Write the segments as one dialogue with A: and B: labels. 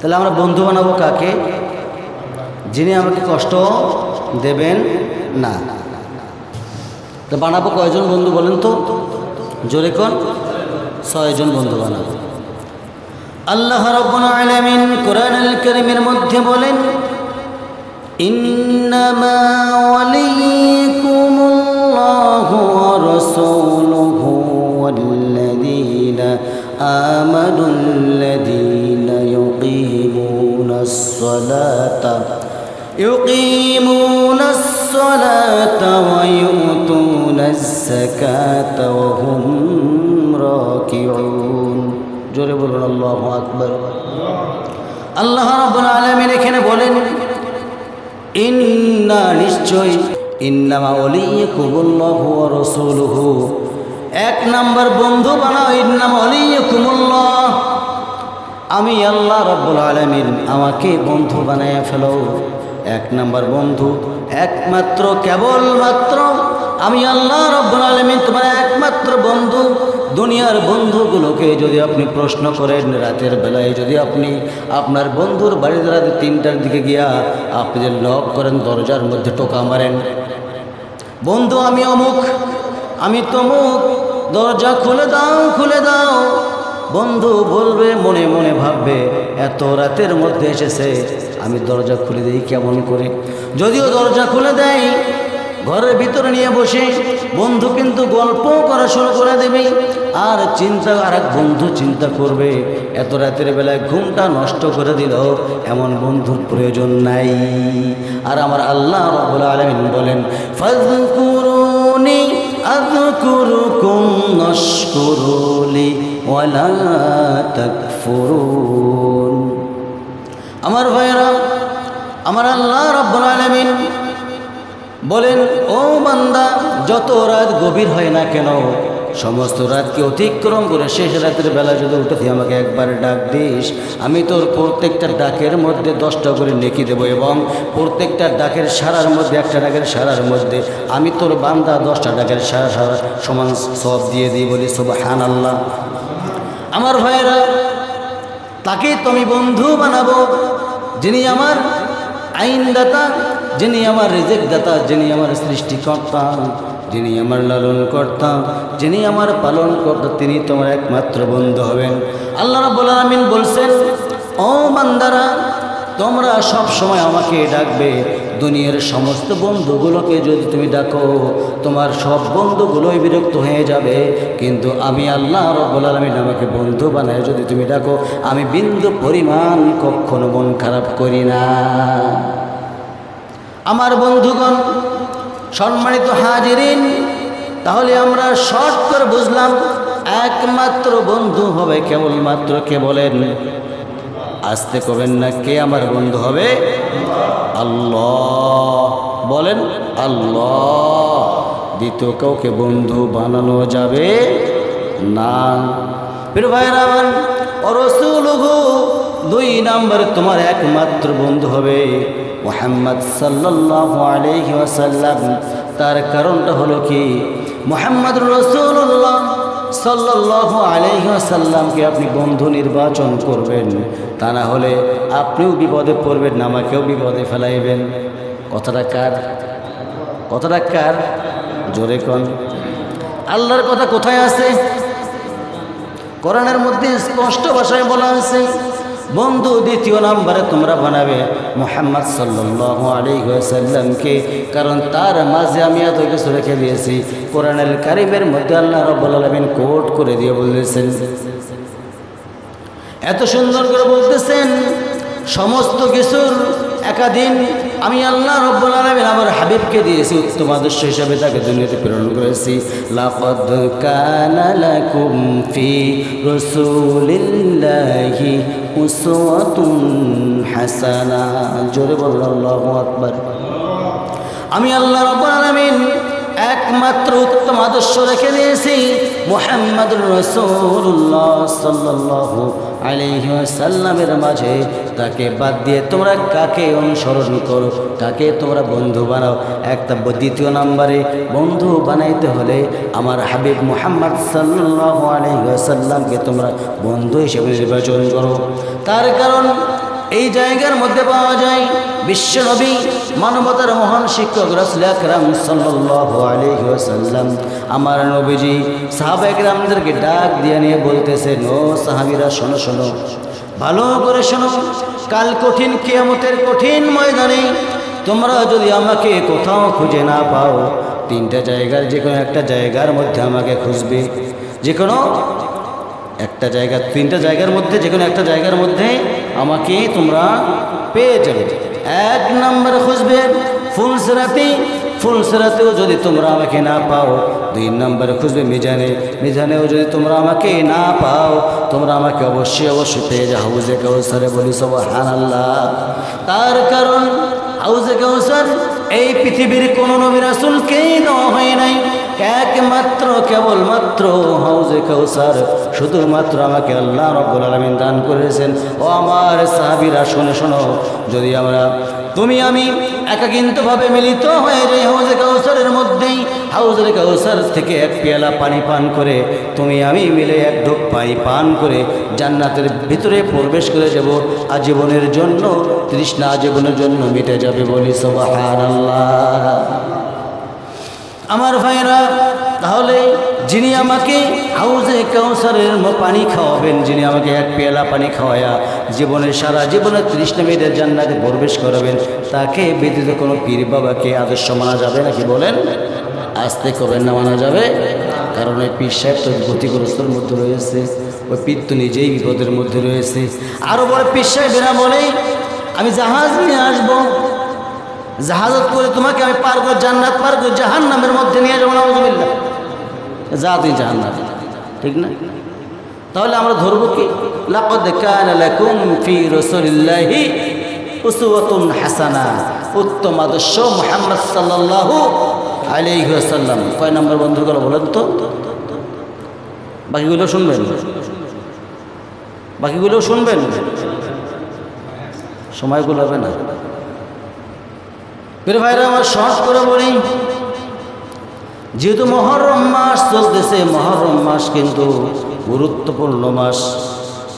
A: তাহলে আমরা বন্ধু বানাবো কাকে? যিনি আমাকে কষ্ট দেবেন না। তো বানাবো কয়জন বন্ধু বলেন তো? জোরে কোন। ছয়জন বন্ধু বানাবো। আল্লাহ রব্বুল আলামিন কোরআনুল কারীমের মধ্যে বলেন, ইন্নামা ওয়ালিকুমুল্লাহু ওয়া রাসূলুহু ওয়াল্লাযীনা ইউকিমুনাস সালাতা يقيمون الصلاة ويؤتون الزكاة وهم راكعون জোরে বলুন আল্লাহু আকবার আল্লাহ রাব্বুল আলামিন এখানে বলেন ইন্না নিশ্চয় ইন্নামা ওলিয়াকুমুল্লাহু ওয়া রাসূলুহু এক নাম্বার বন্ধু বানাও ইন্নামা ওলিয়াকুমুল্লাহ আমি আল্লাহ রব্বুল আলামিন আমাকে বন্ধু বানাইয়া ফেলো। এক নাম্বার বন্ধু, একমাত্র, কেবলমাত্র আমি আল্লাহ রব্বুল আলমিন তোমার একমাত্র বন্ধু। দুনিয়ার বন্ধুগুলোকে যদি আপনি প্রশ্ন করেন রাতের বেলায়, যদি আপনি আপনার বন্ধুর বাড়িতে রাতে তিনটার দিকে গিয়া আপনি যে লক করেন, দরজার মধ্যে টোকা মারেন। বন্ধু, আমি অমুক, আমি তমুক, দরজা খুলে দাও খুলে দাও। বন্ধু বলবে, মনে মনে ভাববে, এত রাতের মধ্যে এসেছে। আমি দরজা খুলে দিই কেমন করে। যদিও দরজা খুলে দেয়, ঘরের ভিতরে নিয়ে বসে, বন্ধু কিন্তু গল্প করা শুরু করে দেবে, আর চিন্তা আর এক বন্ধু চিন্তা করবে, এত রাতের বেলায় ঘুমটা নষ্ট করে দিল, এমন বন্ধুর প্রয়োজন নাই। আর আমার আল্লাহ রব্বুল আলামিন বলেন, ফাযকুরুনি আযকুরুকুম নশকুরুলি। ওয়ালা তাকফুরুন। আমার ভাইরা আমার আল্লাহ রব্বুল আলামিন বলেন, ও বান্দা, যত রাত গভীর হয় না কেন, সমস্ত রাতকে অতিক্রম করে শেষ রাতের বেলা যদি উঠে তুই আমাকে একবার ডাক দিস। আমি তোর প্রত্যেকটা ডাকের মধ্যে দশটা করে নেকি দেবো এবং প্রত্যেকটা ডাকের সারার মধ্যে, একটা ডাকের সারার মধ্যে আমি তোর বান্দা দশটা ডাকের সারা সারা সমান সব দিয়ে দিই বলি সব হান আল্লাহ আমার ভাইয়েরা তাকে তো আমি বন্ধু বানাবো, যিনি আমার আইনদাতা, যিনি আমার রিজেক দাতা যিনি আমার সৃষ্টিকর্তা, যিনি আমার লালন কর্তা যিনি আমার পালন কর্তা তিনি তোমার একমাত্র বন্ধু হবেন। আল্লাহ রাব্বুল আলামিন বলছেন, ও বান্দারা, তোমরা সব সময় আমাকে ডাকবে দুনিয়ার সমস্ত বন্ধুগুলোকে যদি তুমি ডাকো, তোমার সব বন্ধুগুলোই বিরক্ত হয়ে যাবে। কিন্তু আমি আল্লাহ রব্বুল আলমিন আমাকে বন্ধু বানায় যদি তুমি ডাকো, আমি বিন্দু পরিমাণ কখনো মন খারাপ করি না। আমার বন্ধুগণ, সম্মানিত হাজিরিন, তাহলে আমরা শর্ট করে বুঝলাম, একমাত্র বন্ধু হবে কেবলমাত্র কে বলেন? আসতে করবেন না, কে আমার বন্ধু হবে? আল্লাহ। বলেন, আল্লাহ। দ্বিতীয় কাউকে বন্ধু বানানো যাবে না। দুই নাম্বার তোমার একমাত্র বন্ধু হবে মোহাম্মদ সাল্লাল্লাহু আলাইহি ওয়াসাল্লাম। তার কারণটা হলো কি? মোহাম্মদ রসুল্লাহ সাল্লাল্লাহু আলাইহি ওয়াসাল্লামকে আপনি বন্ধু নির্বাচন করবেন। তা না হলে আপনিও বিপদে পড়বেন, আমাকেও বিপদে ফেলাইবেন। কথাটা কার? কথাটা কার? জোরে কন। আল্লাহর কথা কোথায় আছে? কোরআনের মধ্যে স্পষ্ট ভাষায় বলা আছে বন্ধু, দ্বিতীয় নম্বরে তোমরা বানাবে মোহাম্মদ আলিহাসাল্লামকে কারণ তার মাঝে আমি এত কিছু রেখে দিয়েছি। কোরআনের কারিমের মধ্যে আল্লাহ আলমিন কোট করে দিয়ে বলেছেন এত সুন্দর করে বলতেছেন, সমস্ত কিছুর একাদিন আমি আল্লাহ রব্বুল আমার হাবিবকে দিয়েছি, উত্তম আদর্শ হিসাবে তাকে দুনিয়াতে প্রেরণ করেছি। লাকাদ কানা লাকুম ফি উসওয়াতুন হাসানা জোরে বলুন আল্লাহু আকবার আমি আল্লাহ রব্বুল আলামিন একমাত্র উত্তম আদর্শ রেখে দিয়েছি মোহাম্মদ রসুল্লাহ সাল্লাহ আলহিসাল্লামের মাঝে। তাকে বাদ দিয়ে তোমরা কাকে অনুসরণ করো? কাকে তোমরা বন্ধু বানাও? একটা দ্বিতীয় নাম্বারে, বন্ধু বানাইতে হলে আমার হাবিব মোহাম্মদ সাল্লাহ আলহিসাল্লামকে তোমরা বন্ধু হিসেবে নির্বাচন করো। তার কারণ এই জায়গার মধ্যে পাওয়া যায় বিশ্বনবী মানবতার মহান শিক্ষক রাসুল আকরাম সাল্লাল্লাহু আমার নবীজি সাহাবা একরামদেরকে ডাক দিয়ে নিয়ে বলতেছে ও সাহাবীরা, শোনো শোনো। ভালো করে শোনো। কাল কঠিন, কিয়ামতের কঠিন ময়দানে তোমরা যদি আমাকে কোথাও খুঁজে না পাও, তিনটা জায়গার যে কোনো একটা জায়গার মধ্যে আমাকে খুঁজবে। যে কোনো একটা জায়গা, তিনটা জায়গার মধ্যে যে কোনো একটা জায়গার মধ্যে আমাকে তোমরা পেয়ে যাবে। এক নম্বর খুঁজবে ফুলসরাতি ফুলসরাতেও যদি তোমরা আমাকে না পাও। দুই নম্বরে খুঁজবে মিজানে। মিজানেও যদি তোমরা আমাকে না পাও, তোমরা আমাকে অবশ্যই অবশ্যই পেয়ে যাও। হাউজে কাউসারে বলি সব হান আল্লাহ তার কারণ হাউজে কাউসার এই পৃথিবীর কোনো নবী রাসুলকেই দেওয়া হয় নাই। একমাত্র, কেবলমাত্র হাউজে কাউসার। শুধুমাত্র আমাকে আল্লাহ রব্বুল আলমিন দান করেছেন। ও আমার সাহাবিরা, শোনো শোনো। যদি আমরা, তুমি আমি একাকিন্তভাবে মিলিত হয়ে যাই হাউজে কাউসারের মধ্যেই হাউজের কাউসার থেকে এক পেয়ালা পানি পান করে, তুমি আমি মিলে এক ঢোক পানি পান করে জান্নাতের ভিতরে প্রবেশ করে যাব, আজীবনের জন্য, তৃষ্ণা আজীবনের জন্য মিটে যাবে বলি সবাহান আল্লাহ আমার ভাইরা তাহলে যিনি আমাকে হাউজে কাউসারের পানি খাওয়াবেন, যিনি আমাকে এক পেয়ালা পানি খাওয়ায়া জীবনের সারা জীবনের তৃষ্ণা মেয়েদের জান্নাতে প্রবেশ করাবেন, তাকে ব্যতীত কোনো পীর বাবাকে আদর্শ মানা যাবে নাকি বলেন? আস্তে করবেন না মানা যাবে? কারণ ওই পীর সাহেব তো গতিগ্রস্তর মধ্যে রয়েছে, ওই পীর তো নিজেই বিপদের মধ্যে রয়েছে। আরও বড় পীর সাহেবেরা বলেই আমি জাহাজ নিয়ে আসব। জাহাজত করে তোমাকে আমি পার করে জান্নাত পার করে জাহান মধ্যে নিয়ে যাব না যা তুই জাহান নাম ঠিক না? তাহলে আমরা ধরবো কি? লাকদ কানা লাকুম ফি রাসূলিল্লাহি উসওয়াতুন হাসানা। উত্তম আদর্শ মুহাম্মদ সাল্লাল্লাহু আলাইহি ওয়াসাল্লাম। কয় নম্বর বন্ধুগুলো বলেন তো। বাকিগুলো শুনবেন? বাকিগুলো শুনবেন? সময়গুলো হবে না। প্রিয় ভাইরা, আমার শর্ট করে বলি, যেহেতু মহরম মাস চলতেছে, মহরম মাস কিন্তু গুরুত্বপূর্ণ মাস।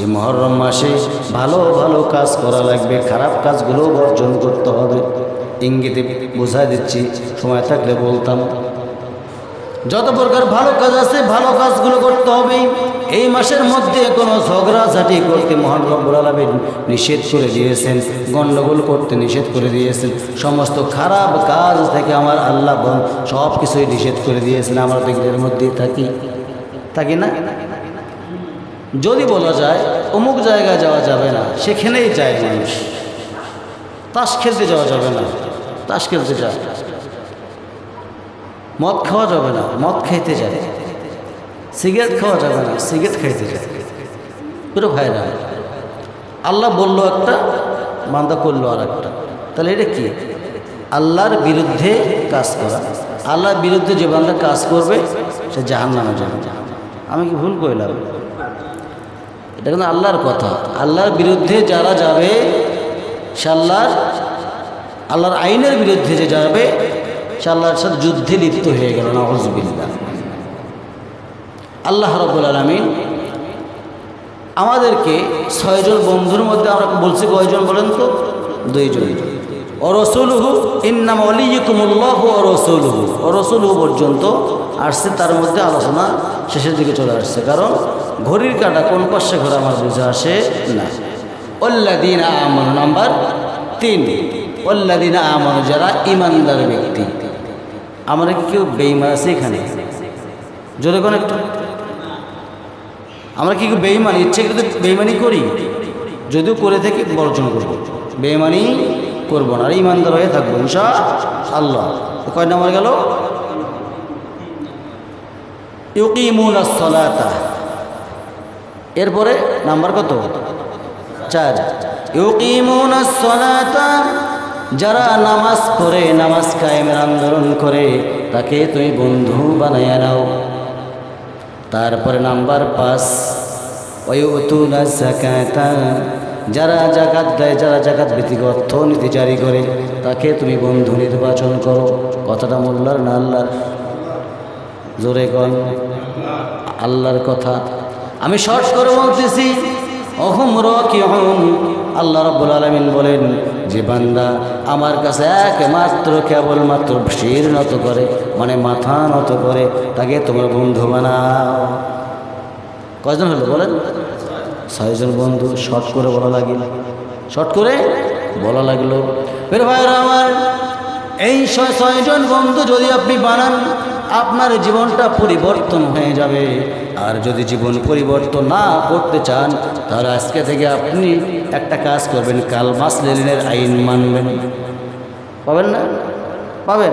A: এই মহরম মাসে ভালো ভালো কাজ করা লাগবে, খারাপ কাজগুলো বর্জন করতে হবে। ইঙ্গিতে বোঝাই দিচ্ছি, সময় থাকলে বলতাম। যত প্রকার ভালো কাজ আছে, ভালো কাজগুলো করতে হবে। এই মাসের মধ্যে কোনো ঝগড়াঝাটি করতে মহান রব্বুল আলমিন নিষেধ করে দিয়েছেন গণ্ডগোল করতে নিষেধ করে দিয়েছেন, সমস্ত খারাপ কাজ থেকে আমার আল্লাহ সব কিছুই নিষেধ করে দিয়েছেন, আমরা তো এর মধ্যেই থাকি। থাকি না? যদি বলা যায়, অমুক জায়গায় যাওয়া যাবে না, সেখানেই যায় মানুষ। তাস খেলতে যাওয়া যাবে না, তাস খেলতে যায়। মদ খাওয়া যাবে না, মদ খাইতে যায়। সিগারেট খাওয়া যাবে না, সিগারেট খাইতে যায়। পুরো ভাইরা আল্লাহ বলল একটা মান্দা করল আর একটা তাহলে এটা কি? আল্লাহর বিরুদ্ধে কাজ করা। আল্লাহর বিরুদ্ধে যে বান্দা কাজ করবে, সে জাহান নামে যাবে। আমি কি ভুল করলাম এটা কিন্তু আল্লাহর কথা। আল্লাহর বিরুদ্ধে যারা যাবে, সে আল্লাহর আল্লাহর আইনের বিরুদ্ধে যে যাবে, সে আল্লাহর সাথে যুদ্ধে লিপ্ত হয়ে গেল না হজবিল্লা আল্লাহ রব্বুল আলমিন আমাদেরকে ছয়জন বন্ধুর মধ্যে আমরা বলছি কয়জন বলেন তো? দুইজন। অরসুলহু ইন্নাম অলিকুমুল্লাহ অরসুলহু অরসুলহু পর্যন্ত আসছে, তার মধ্যে আলোচনা শেষের দিকে চলে আসছে। কারণ ঘড়ির কাটা কোন পাশে ঘোরা আমার বুঝে আসে না। অল্লাদিন আমন, নাম্বার তিন। অল্লাদিন আমন, যারা ইমানদার ব্যক্তি। আমরা কেউ বেইমান আছে এখানে? জোরে কোন একটু। আমরা কি বেইমানি ইচ্ছে কিন্তু বেইমানি করি। যদিও করে থেকে বর্জন করব। বেইমানি করব না। আর ইমানদার হয়ে থাকব ইনশা আল্লাহ কয় নাম্বার গেল? ইউকিমুন সলাতা। এরপরে নাম্বার কত? চার। ইউকিমুন সলাতা। যারা নামাজ পড়ে, নামাজ কায়েমের আন্দোলন করে, তাকে তুমি বন্ধু বানাইয়া নাও। তারপরে নাম্বার পাঁচ, ওয়ুতুনা জাকাতা যারা জাকাত দেয়, যারা জাকাত ভিত্তিক অর্থনীতি জারি করে, তাকে তুমি বন্ধু নির্বাচন করো। কথাটা মোল্লার না আল্লাহর? জোরে কন। আল্লাহর কথা। আমি শর্ট করে বলতেছি, অহম রকি আল্লাহ রব্বুল আলমিন বলেন, যে বান্দা আমার কাছে একমাত্র কেবলমাত্র শির নত করে মানে মাথা নত করে, তাকে তোমার বন্ধু বানাও। কয়জন হলো বলেন? ছয়জন বন্ধু শর্ট করে বলা লাগিল। শর্ট করে বলা লাগল বের ভাইরা আমার, এই ছয় ছয়জন বন্ধু যদি আপনি বানান আপনার জীবনটা পরিবর্তন হয়ে যাবে। আর যদি জীবন পরিবর্তন না করতে চান, তাহলে আজকে থেকে আপনি একটা কাজ করবেন, কাল মাস লেলিনের আইন মানবেন। পাবেন না? পাবেন।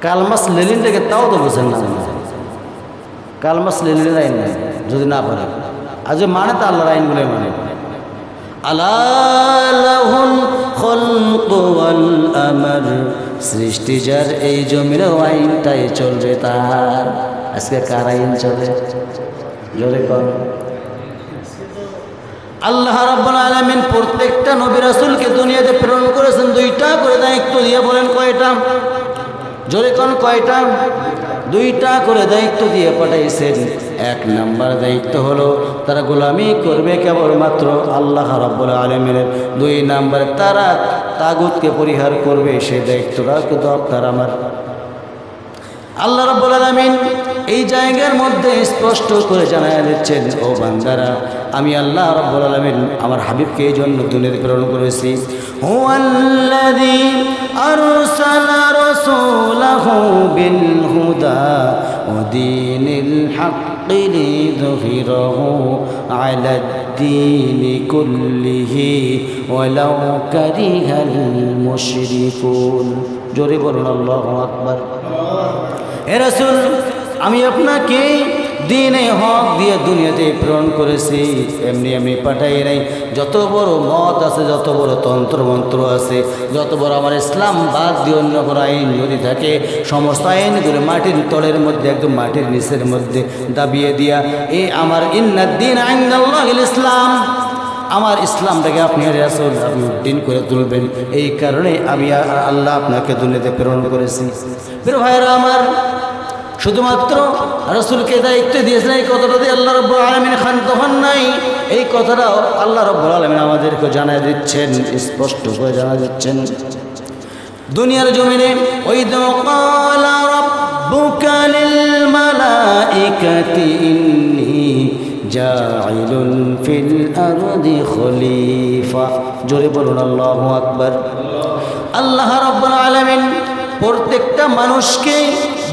A: কালমাস লেলিন থেকে তাও তো বোঝেন না। কালমাস লেলিনের আইন নেই, যদি না পারে আজ মানে তো আল্লাহর আইনগুলো মানে। আমার। সৃষ্টি যার এই জমিরও আইনটাই চলবে তার। আজকে কার আইন চলে জোরে কর আল্লাহ রাব্বুল আলামিন প্রত্যেকটা নবী রাসূলকে দুনিয়াতে প্রেরণ করেছেন, দুইটা করে দায়িত্ব দিয়ে বলেন কয়টা? জোরে কোন কয়টা? দুইটা করে দায়িত্ব দিয়ে পাঠাইছেন। এক নাম্বার দায়িত্ব হলো, তারা গোলামি করবে কেবলমাত্র আল্লাহ রাব্বুল আলামিনের। দুই নাম্বার, তারা তাগুতকে পরিহার করবে সেই দায়িত্বটা কিন্তু আপনার আমার। আল্লাহ রাব্বুল আলামিন এই জায়গার মধ্যে স্পষ্ট করে জানায় দিচ্ছেন, ও বান্দারা, আমি আল্লাহ রাব্বুল আলামিন আমার হাবিবকে এই জন্য দুনিয়াতে প্রেরণ করেছি। হুয়াল্লাযী আরসালা রাসূলাহু বিল হুদা ওয়া দীনিল হাক্কি লিযুহিরাহু আলা الدين كله ولو كره المشركون জোরে বলুন আল্লাহু আকবার হে রাসূল আমি আপনাকে দিনে হক দিয়ে দুনিয়াতে প্রেরণ করেছি, এমনি এমনি পাঠাই নাই। যত বড় মত আছে, যত বড় তন্ত্র মন্ত্র আছে, যত বড় আমার ইসলাম বাদ দিয়ে অন্য কোনো আইন যদি থাকে, সমস্ত আইনগুলো মাটির তলের মধ্যে, একদম মাটির নিচের মধ্যে দাবিয়ে দিয়া এই আমার ইন্নাদ্দিন আইনাল্লাহ ইসলাম। আমার ইসলামটাকে আপনি রাসুল, আপনি উদ্দিন করে তুলবেন। এই কারণে আমি আল্লাহ আপনাকে দুনিয়াতে প্রেরণ করেছি। প্রিয় ভাইরা আমার শুধুমাত্র রসুলকে দায়িত্ব দিয়েছেন এই কথাটা দিয়ে আল্লাহ রব্বুল আলমিন খান তখন নাই। এই কথাটাও আল্লাহ রব্বুল আলমিন আমাদেরকে জানা দিচ্ছেন, স্পষ্ট করে জানা দিচ্ছেন। দুনিয়ার জমিনে ওই খলিফা। প্রত্যেকটা মানুষকে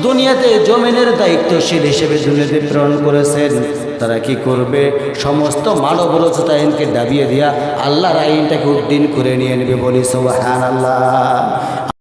A: দুনিয়াতে জমিনের দায়িত্বশীল হিসেবে দুনিয়াতে প্রেরণ করেছেন। তারা কি করবে? সমস্ত মানব রচতা আইনকে দাবিয়ে দিয়া আল্লাহর আইনটাকে উদ্দিন করে নিয়ে নেবে বলি সোহান আল্লাহ